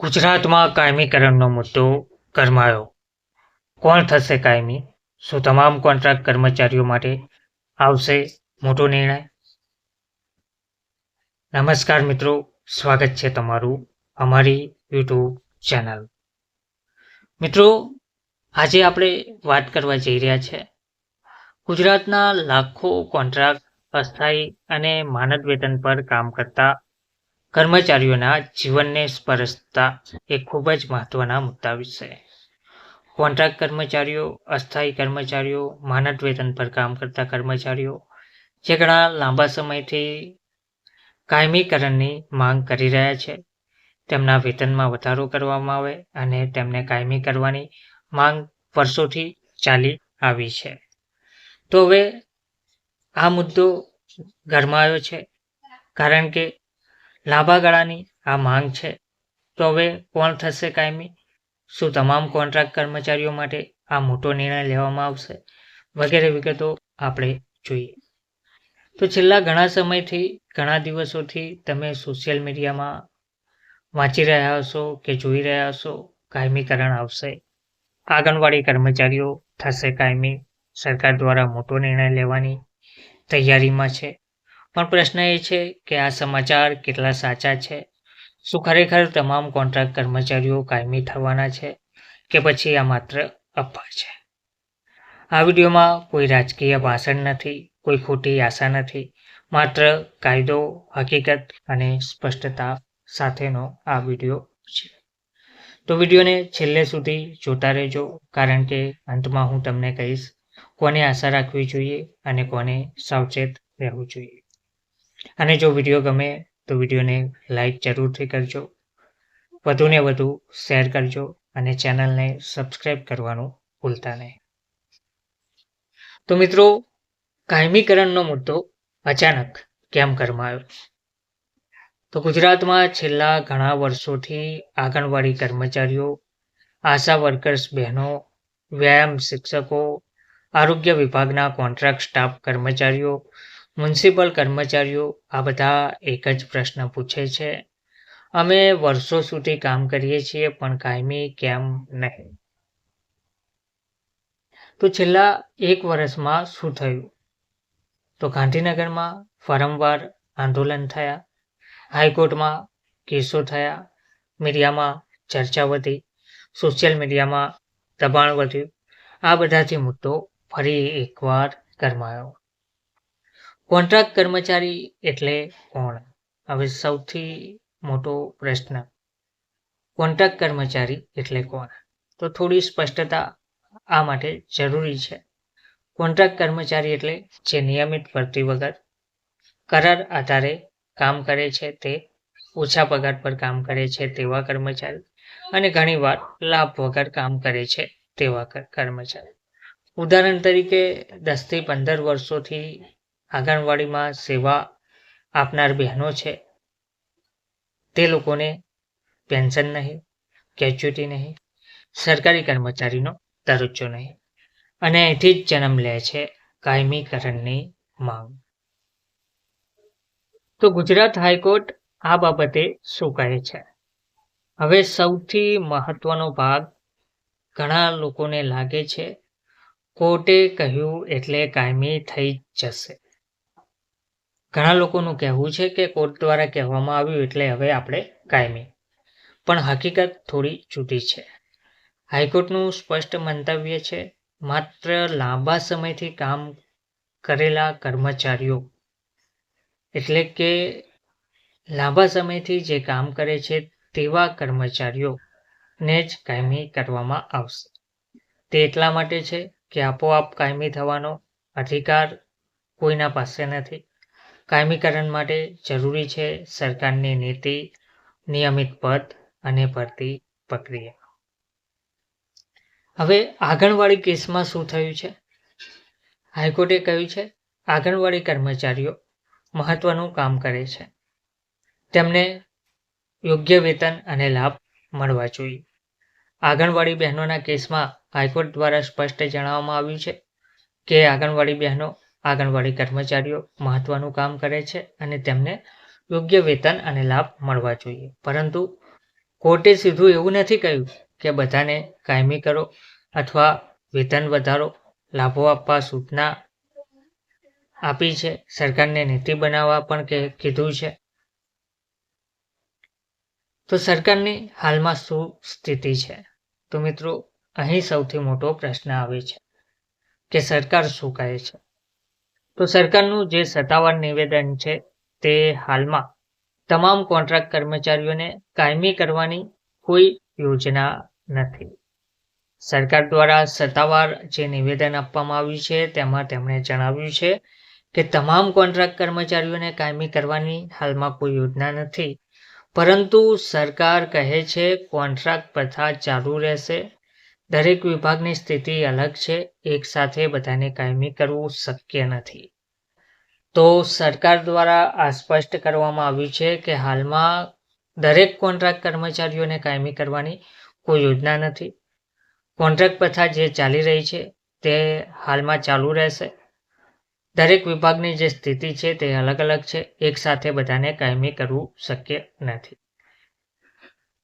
ગુજરાતમાં કાયમીકરણનો મુદ્દો ગરમાયો. કોણ થશે કાયમી? શું તમામ કોન્ટ્રાક્ટ કર્મચારીઓ માટે આવશે મોટો નિર્ણય? નમસ્કાર મિત્રો, સ્વાગત છે તમારું અમારી યુટ્યુબ ચેનલ. મિત્રો, આજે આપણે વાત કરવા જઈ રહ્યા છે. ગુજરાતના લાખો કોન્ટ્રાક્ટ, અસ્થાયી અને માનદ વેતન પર કામ કરતા કર્મચારીઓના જીવનને સ્પર્શતા એ ખૂબ જ મહત્વના મુદ્દા વિશે. કોન્ટ્રાક્ટ કર્મચારીઓ, અસ્થાયી કર્મચારીઓ, માનદ વેતન પર કામ કરતા કર્મચારીઓ, જે ઘણા લાંબા સમયથી કાયમીકરણની માંગ કરી રહ્યા છે, તેમના વેતનમાં વધારો કરવામાં આવે અને તેમને કાયમી કરવાની માંગ વર્ષોથી ચાલી આવી છે. તો હવે આ મુદ્દો ગરમાયો છે, કારણ કે લાંબા ગાળાની આ માંગ છે. તો હવે કોણ થશે કાયમી? શું તમામ કોન્ટ્રાક્ટ કર્મચારીઓ માટે આ મોટો નિર્ણય લેવામાં આવશે? વગેરે વિગતો આપણે જોઈએ. તો છેલ્લા ઘણા સમયથી, ઘણા દિવસોથી તમે સોશિયલ મીડિયામાં વાંચી રહ્યા હશો કે જોઈ રહ્યા હશો? કાયમીકરણ આવશે. આંગણવાડી કર્મચારીઓ થશે કાયમી? સરકાર દ્વારા મોટો નિર્ણય લેવાની તૈયારીમાં છે. પણ પ્રશ્ન એ છે કે આ સમાચાર કેટલા સાચા છે? શું ખરેખર તમામ કોન્ટ્રાક્ટ કર્મચારીઓ કાયમી થવાના છે કે પછી આ માત્ર અફવા છે? આ વિડીયોમાં કોઈ રાજકીય ભાષણ નથી, કોઈ ખોટી આશા નથી, માત્ર કાયદો, હકીકત અને સ્પષ્ટતા સાથેનો આ વીડિયો છે. તો વિડીયોને છેલ્લે સુધી જોતા રહેજો, કારણ કે અંતમાં હું તમને કહીશ કોને આશા રાખવી જોઈએ અને કોને સાવચેત રહેવું જોઈએ. અને જો વીડિયો ગમે તો વિડીયોને લાઈક જરૂરથી કરજો. વધુને વધુ શેર કરજો અને ચેનલને સબસ્ક્રાઈબ કરવાનું ભૂલતા નહીં. તો મિત્રો, કાયમીકરણનો મુદ્દો અચાનક કેમ ગરમાયો તો ગુજરાતમાં છેલ્લા ઘણા વર્ષોથી આંગણવાડી કર્મચારીઓ, આશા વર્કર્સ બહેનો, વ્યાયામ શિક્ષકો, આરોગ્ય વિભાગના કોન્ટ્રાક્ટ સ્ટાફ કર્મચારીઓ મ્યુનિસિપલ કર્મચારીઓ આ બધા એક જ પ્રશ્ન પૂછે છે. અમે વર્ષો સુધી કામ કરીએ છીએ, પણ કાયમી કેમ નહીં? તો છેલ્લા એક વર્ષમાં શું થયું? તો ગાંધીનગરમાં વારંવાર આંદોલન થયા, હાઈકોર્ટમાં કેસો થયા, મીડિયામાં ચર્ચા વધી, સોશિયલ મીડિયામાં દબાણ વધ્યું. આ બધાથી મુદ્દો ફરી એકવાર ગરમાયો. કોન્ટ્રાક્ટ કર્મચારી એટલે કોણ? હવે સૌથી મોટો પ્રશ્ન. કોન્ટ્રાક્ટ કર્મચારી એટલે કોણ? તો થોડી સ્પષ્ટતા આ માટે જરૂરી છે. કોન્ટ્રાક્ટ કર્મચારી એટલે જે નિયમિત ભરતી વગર કરાર આધારે કામ કરે છે તે ઓછા પગાર પર કામ કરે છે તેવા કર્મચારી અને ઘણીવાર લાભ વગર કામ કરે છે તેવા કર્મચારી. ઉદાહરણ તરીકે દસથી પંદર વર્ષોથી આંગણવાડીમાં સેવા આપનાર બહેનો છે. તે લોકોને પેન્શન નહીં ગ્રેચ્યુટી નહીં, સરકારી કર્મચારીનો દરજ્જો નહીં. અને અહીંથી જ જન્મ લે છે કાયમીકરણની માંગ. તો ગુજરાત હાઈકોર્ટ આ બાબતે શું કહે છે? હવે સૌથી મહત્વનો ભાગ ઘણા લોકોને લાગે છે. કોર્ટે કહ્યું એટલે કાયમી થઈ જશે. ઘણા લોકોનું કહેવું છે કે કોર્ટ દ્વારા કહેવામાં આવ્યું એટલે હવે આપણે કાયમી. પણ હકીકત થોડી જુદી છે. હાઈકોર્ટનું સ્પષ્ટ મંતવ્ય છે, માત્ર લાંબા સમયથી કામ કરેલા કર્મચારીઓ. એટલે કે લાંબા સમયથી જે કામ કરે છે તેવા કર્મચારીઓને જ કાયમી કરવામાં આવશે. તે એટલા માટે છે કે આપોઆપ કાયમી થવાનો અધિકાર કોઈના પાસે નથી. કાયમીકરણ માટે જરૂરી છે સરકારની નીતિ, નિયમિત પદ અને ભરતી પ્રક્રિયા. હવે આંગણવાડી કેસમાં શું થયું છે? હાઈકોર્ટે કહ્યું છે, આંગણવાડી કર્મચારીઓ મહત્વનું કામ કરે છે. તેમને યોગ્ય વેતન અને લાભ મળવા જોઈએ. આંગણવાડી બહેનોના કેસમાં હાઈકોર્ટ દ્વારા સ્પષ્ટ જણાવવામાં આવ્યું છે કે આંગણવાડી બહેનો આંગણવાડી કર્મચારીઓ મહત્વનું કામ કરે છે અને તેમને યોગ્ય વેતન અને લાભ મળવા જોઈએ. પરંતુ કોર્ટે સીધું એવું નથી કહ્યું કે બધાને કાયમી કરો અથવા વેતન વધારો, લાભો આપવા સૂચના આપી છે, સરકારને નીતિ બનાવવા પણ કીધું છે. તો સરકારની હાલમાં શું સ્થિતિ છે? તો મિત્રો, અહીં સૌથી મોટો પ્રશ્ન આવે છે કે સરકાર શું કહે છે? તો સરકારનું જે સત્તાવાર નિવેદન છે તે હાલમાં તમામ કોન્ટ્રાક્ટ કર્મચારીઓને કાયમી કરવાની કોઈ યોજના નથી. સરકાર દ્વારા સત્તાવાર જે નિવેદન આપવામાં આવ્યું છે તેમાં તેમણે જણાવ્યું છે કે તમામ કોન્ટ્રાક્ટ કર્મચારીઓને કાયમી કરવાની હાલમાં કોઈ યોજના નથી. પરંતુ સરકાર કહે છે કોન્ટ્રાક્ટ પ્રથા ચાલુ રહેશે. દરેક વિભાગની સ્થિતિ અલગ છે, એક સાથે બધાને કાયમી કરવું શક્ય નથી. તો સરકાર દ્વારા આ સ્પષ્ટ કરવામાં આવ્યું છે કે હાલમાં દરેક કોન્ટ્રાક્ટ કર્મચારીઓને કાયમી કરવાની કોઈ યોજના નથી. કોન્ટ્રાક્ટ પ્રથા જે ચાલી રહી છે, તે હાલમાં ચાલુ રહેશે. દરેક વિભાગની જે સ્થિતિ છે, તે અલગ અલગ છે, એક સાથે બધાને કાયમી કરવું શક્ય નથી.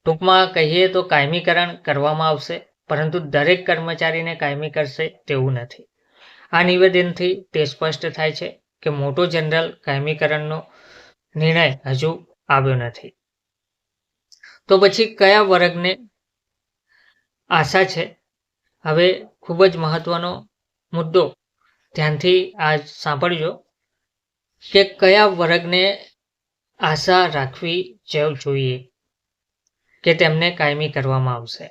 ટૂંકમાં કહીએ તો કાયમીકરણ કરવામાં આવશે. પરંતુ દરેક કર્મચારીને કાયમી કરશે તેવું નથી. આ નિવેદનથી તે સ્પષ્ટ થાય છે કે મોટો જનરલ કાયમીકરણનો નિર્ણય હજુ આવ્યો નથી. તો પછી કયા વર્ગને આશા છે? હવે ખૂબ જ મહત્વનો મુદ્દો ધ્યાનથી આ સાંભળજો કે કયા વર્ગને આશા રાખવી જોઈએ કે તેમને કાયમી કરવામાં આવશે.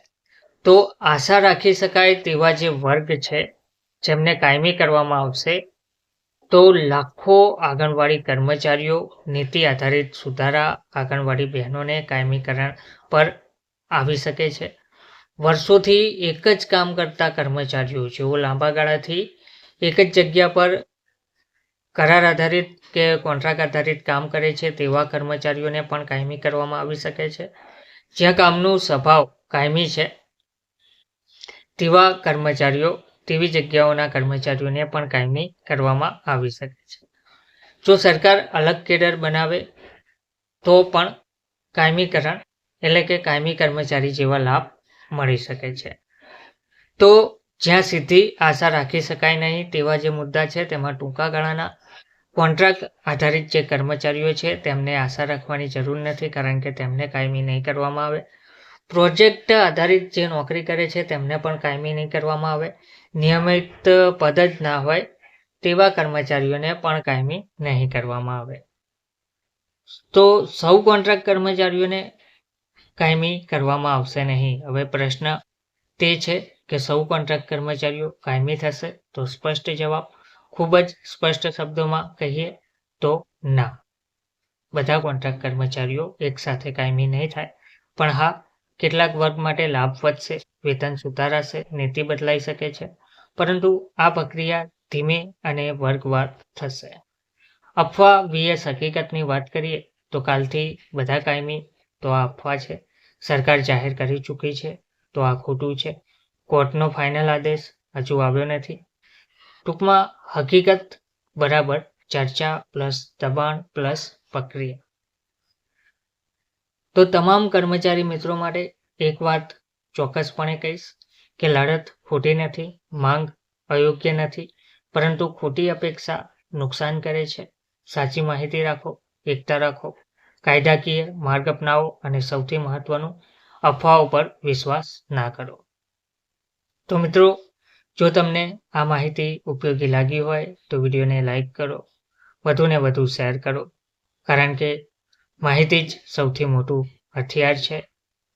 તો આશા રાખી શકાય તેવા જે વર્ગ છે, જેમને કાયમી કરવામાં આવશે, તો લાખો આંગણવાડી કર્મચારીઓ નીતિ આધારિત સુધારા આંગણવાડી બહેનોને કાયમીકરણ પર આવી શકે છે. વર્ષોથી એક જ કામ કરતા કર્મચારીઓ જેઓ લાંબા ગાળાથી એક જ જગ્યા પર કરાર આધારિત કે કોન્ટ્રાક્ટ આધારિત કામ કરે છે, તેવા કર્મચારીઓને પણ કાયમી કરવામાં આવી શકે છે. જ્યાં કામનું સ્વભાવ કાયમી છે તેવા કર્મચારીઓ, તેવી જગ્યાઓના કર્મચારીઓને પણ કાયમી કરવામાં આવી શકે છે. જો સરકાર અલગ કેડર બનાવે, તો પણ કાયમીકરણ એટલે કે કાયમી કર્મચારી જેવા લાભ મળી શકે છે. તો જ્યાં સીધી આશા રાખી શકાય નહીં તેવા જે મુદ્દા છે, તેમાં ટૂંકા ગાળાના કોન્ટ્રાક્ટ આધારિત જે કર્મચારીઓ છે, તેમને આશા રાખવાની જરૂર નથી કારણ કે તેમને કાયમી નહીં કરવામાં આવે. પ્રોજેક્ટ આધારિત જે નોકરી કરે છે, તેમને પણ કાયમી નહીં કરવામાં આવે. નિયમિત પદ જ ના હોય, તેવા કર્મચારીઓને પણ કાયમી નહીં કરવામાં આવે. તો સૌ કોન્ટ્રાક્ટ કર્મચારીઓને કાયમી કરવામાં આવશે નહીં. હવે પ્રશ્ન તે છે કે સૌ કોન્ટ્રાક્ટ કર્મચારીઓ કાયમી થશે? તો સ્પષ્ટ જવાબ, ખૂબ જ સ્પષ્ટ શબ્દોમાં કહીએ તો ના. બધા કોન્ટ્રાક્ટ કર્મચારીઓ એકસાથે કાયમી નહીં થાય. પણ હા કેટલાક વર્ગ માટે લાભ વધશે, વેતન સુધારાશે, નીતિ બદલાઈ શકે છે. પરંતુ આ પ્રક્રિયા ધીમે અને વર્ગવાર થશે. અફવા વીએસ હકીકતની વાત કરીએ તો કાલથી બધા કાયમી તો આ અફવા છે. સરકાર જાહેર કરી ચૂકી છે તો આ ખોટું છે. કોર્ટનો ફાઇનલ આદેશ હજુ આવ્યો નથી. ટૂંકમાં હકીકત બરાબર ચર્ચા પ્લસ દબાણ પ્લસ પ્રક્રિયા. તો તમામ કર્મચારી મિત્રો માટે એક વાત ચોક્કસપણે કહીશ કે લડત ખોટી નથી, માંગ અયોગ્ય નથી, પરંતુ ખોટી અપેક્ષા નુકસાન કરે છે. સાચી માહિતી રાખો, એકતા રાખો, કાયદાકીય માર્ગ અપનાવો અને સૌથી મહત્વનું, અફવાઓ પર વિશ્વાસ ના કરો. તો મિત્રો, જો તમને આ માહિતી ઉપયોગી લાગી હોય તો વિડીયોને લાઈક કરો, વધુને વધુ શેર કરો, કારણ કે માહિતી જ સૌથી મોટું હથિયાર છે.